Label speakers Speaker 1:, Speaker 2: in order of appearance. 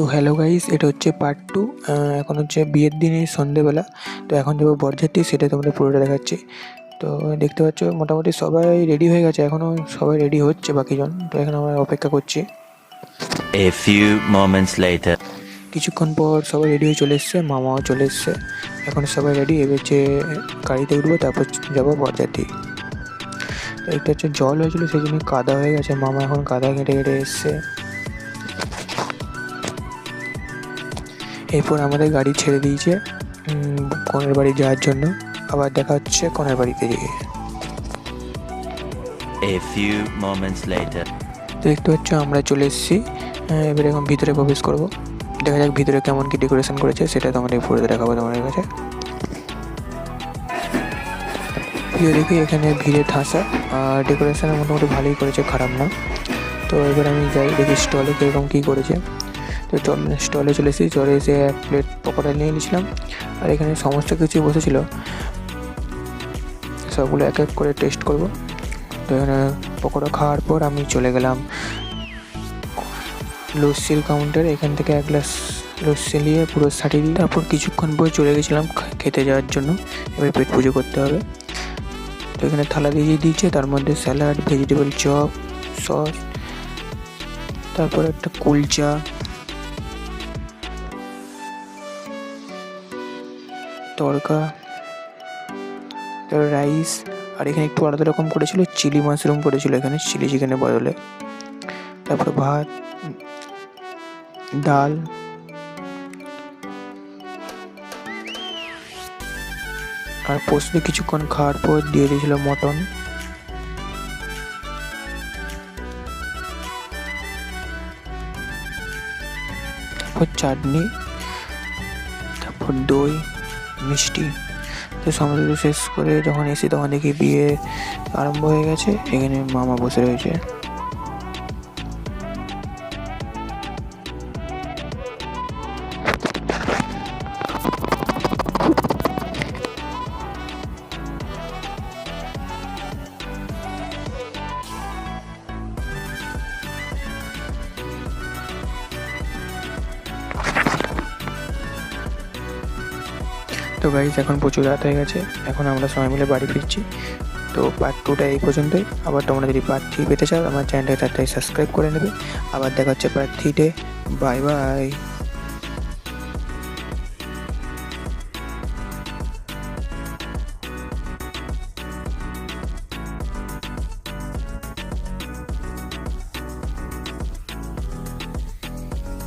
Speaker 1: তো hello guys এটা হচ্ছে পার্ট টু এখন হচ্ছে বিয়ের দিনে সন্ধেবেলা তো এখন যাব বরযাত্রী সেটা তোমাদের পুরোটা দেখাচ্ছি। তো দেখতে পাচ্ছ মোটামুটি সবাই রেডি হয়ে গেছে এখনও সবাই রেডি হচ্ছে বাকিজন তো এখন আমরা অপেক্ষা করছি।
Speaker 2: A few moments later.
Speaker 1: কিছুক্ষণ পর সবাই রেডি হয়ে চলে এসছে মামাও চলে এসছে। এখন সবাই রেডি এবার যে গাড়িতে উঠবো তারপর যাব বরযাত্রী। একটা হচ্ছে জল হয়েছিল সেই জন্য কাদা হয়ে গেছে মামা এখন কাদা কেটে কেটে এসছে। এরপর আমাদের গাড়ি ছেড়ে দিয়েছে। কনের বাড়ি যাওয়ার জন্য। আবার দেখা হচ্ছে কনের বাড়িতে গিয়ে।
Speaker 2: A few moments later.
Speaker 1: তো দেখতে পাচ্ছ আমরা চলে এসেছি। এবার এখন ভিতরে প্রবেশ করব। দেখা যাক ভিতরে কেমন কি ডেকোরেশন করেছে সেটা তোমাদের পুরো দেখাবো তোমাদের কাছে। ভিডিও দেখি এখানে ভিড়ে ঠাসা আর ডেকোরেশন মোটামুটি ভালোই করেছে খারাপ না। তো এবার আমি যাই দেখি স্টলে কীরকম কী করেছে। তো স্টলে চলে এসেছি চলে এসে এক প্লেট পকোড়া নিয়ে নিয়েছিলাম। আর এখানে সমস্ত কিছুই বসেছিল। সবগুলো এক এক করে টেস্ট করব। তো এখানে পকোড়া খাওয়ার পর আমি চলে গেলাম লস্যির কাউন্টার এখান থেকে এক গ্লাস লস্যি নিয়ে পুরো সাটিয়ে দিই তারপর কিছুক্ষণ পর চলে গেছিলাম খেতে যাওয়ার জন্য। এবার পেট পুজো করতে হবে। তো এখানে থালা দিয়ে দিয়েছে, তার মধ্যে স্যালাড ভেজিটেবল চপ সস তারপর একটা কুলচা তড়কা রাইস আর এখানে একটু আলাদা রকম করেছিল, চিলি মাশরুম করেছিল এখানে, চিলি চিকেনের বদলে। তারপরে ভাত, ডাল। আর পোস্টে কিছুক্ষণ খাওয়ার পর দিয়ে দিয়েছিল মটন। তারপর চাটনি, তারপর দই। মিষ্টি। তো সমস্ত শেষ করে যখন এসি তখন দেখি বিয়ে আরম্ভ হয়ে গেছে। এখানে মামা বসে রয়েছে। তো গাইজ এখন প্রচুর রাত হয়ে গেছে। এখন আমরা সবাই মিলে বাড়ি ফিরছি। তো পার্ট টুটা এই পর্যন্তই। আবার তোমরা যদি পার্ট থ্রি পেতে চাও, আমার চ্যানেলটা তাড়াতাড়ি সাবস্ক্রাইব করে নেবে। আবার দেখা হচ্ছে পার্ট থ্রিতে বাই বাই